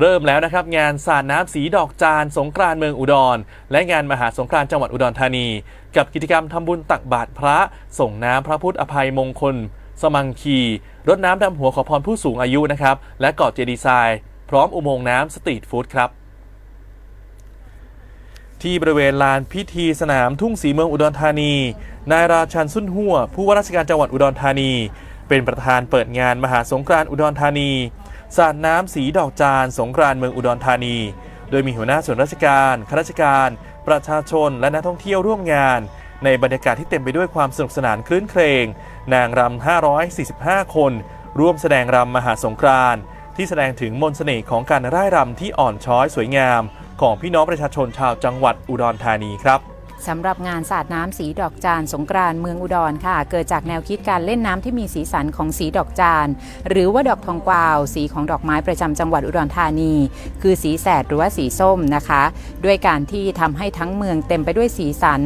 เริ่มแล้วนะครับงานสาดน้ำสีดอกจานสงกรานเมืองอุดร และงานมหาสงกรานจังหวัดอุดรธานี กับกิจกรรมทำบุญตักบาตรพระ ส่งน้ำพระพุทธอภัยมงคล สมังคีรดน้ำดำหัวขอพรผู้สูงอายุนะครับ และเกาะเจดีย์ทรายพร้อมอุโมงค์น้ำสตรีทฟู้ดครับที่บริเวณลานพิธีสนามทุ่งสีเมืองอุดรธานี นายราชันสุนหัวผู้ว่าราชการจังหวัดอุดรธานี เป็นประธานเปิดงานมหาสงกรานต์อุดรธานี สาดน้ำสีดอกจานสงกรานเมืองอุดรธานี โดยมีหัวหน้าส่วนราชการข้าราชการ ประชาชนและนักท่องเที่ยวร่วมงาน ในบรรยากาศที่เต็มไปด้วยความสนุกสนานคลื้นเครงนางรำ 545 คน ร่วมแสดงรำมหาสงกรานที่แสดงถึงมนต์เสน่ห์ของการร่ายรำที่อ่อนช้อยสวยงาม ของพี่น้องประชาชนชาวจังหวัดอุดรธานีครับ สำหรับงานสาดน้ำสีดอกจานสงกรานต์เมืองอุดรค่ะ เกิดจากแนวคิดการเล่นน้ำที่มีสีสันของสีดอกจานหรือว่าดอกทองกวาว สีของดอกไม้ประจำจังหวัดอุดรธานี คือสีแสดหรือว่าสีส้มนะคะ ด้วยการที่ทำให้ทั้งเมืองเต็มไปด้วยสีสัน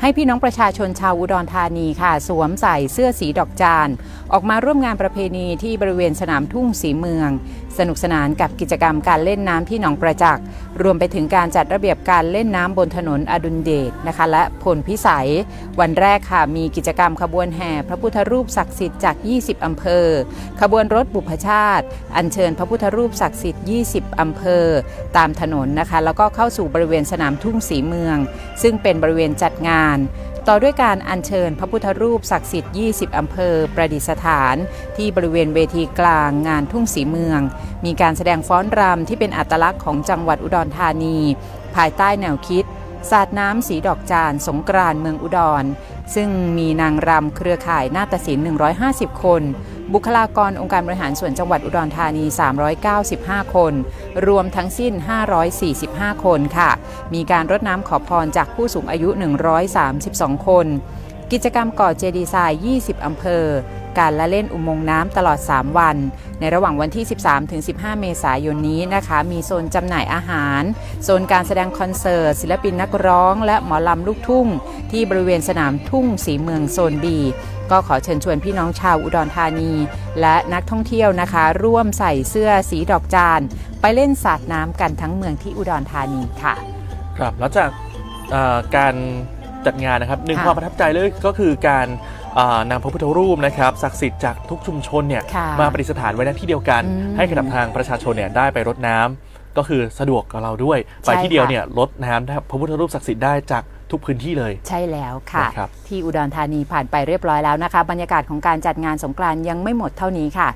ให้พี่น้องประชาชนชาวอุดรธานีค่ะ สวมใส่เสื้อสีดอกจานออกมาร่วมงานประเพณีที่บริเวณสนามทุ่งสีเมือง สนุกสนานกับกิจกรรมการเล่นน้ำที่หนองประจักษ์ รวมไปถึงการจัดระเบียบการเล่นน้ำบนถนนอดุลเดชนะคะ และพลพิสัย วันแรกค่ะมีกิจกรรมขบวนแห่พระพุทธรูปศักดิ์สิทธิ์จาก 20 อำเภอ ขบวนรถบุพชาติ อัญเชิญพระพุทธรูปศักดิ์สิทธิ์ 20 อำเภอ ตามถนนนะคะ แล้วก็เข้าสู่บริเวณสนามทุ่งสีเมือง ซึ่งเป็นบริเวณจัดงานต่อด้วยการอัญเชิญพระพุทธรูปศักดิ์สิทธิ์ 20 อำเภอ ประดิษฐาน ที่บริเวณเวทีกลางงานทุ่งสีเมือง มีการแสดงฟ้อนรำที่เป็นอัตลักษณ์ของจังหวัดอุดรรธานี ภายใต้แนวคิด สาดน้ำสีดอกจานสงกรานต์เมืองอุดร ซึ่งมีนางรำเครือข่ายนาฏศิลป์150 คน บุคลากรองค์การบริหารส่วนจังหวัดอุดรธานี 395 คน รวมทั้งสิ้น 545 คนค่ะ มีการรดน้ำขอพรจากผู้สูงอายุ 132 คน กิจกรรมก่อเจดีย์ทราย20 อำเภอ การละเล่นอุโมงค์น้ำตลอด 3 วัน ในระหว่างวันที่ 13-15 เมษายนนี้นะคะ มีโซนจำหน่ายอาหาร โซนการแสดงคอนเสิร์ต ศิลปินนักร้อง และหมอลำลูกทุ่ง ที่บริเวณสนามทุ่งสีเมืองโซนบีก็ขอเชิญชวนพี่น้องชาวอุดรธานี และนักท่องเที่ยวนะคะ ร่วมใส่เสื้อสีดอกจานไปเล่นสาดน้ำกันทั้งเมืองที่อุดรธานีค่ะ ครับแล้วจากเอ่อการ จัดงานนะครับหนึ่งค่ะความประทับใจเลยก็คือการเอ่อนำพระพุทธรูปนะครับศักดิ์สิทธิ์จากทุกชุมชนเนี่ยค่ะมาประดิษฐานไว้ในที่เดียวกัน อืมให้กับทางประชาชนเนี่ยได้ไปรดน้ำก็คือสะดวกกับเราด้วย ไปใช่ที่เดียวค่ะ เนี่ยรดน้ำพระพุทธรูปศักดิ์สิทธิ์ได้จากทุกพื้นที่เลย ใช่แล้วค่ะ นะครับที่อุดรธานีผ่านไปเรียบร้อยแล้วนะคะ บรรยากาศของการจัดงานสงกรานต์ยังไม่หมดเท่านี้ค่ะ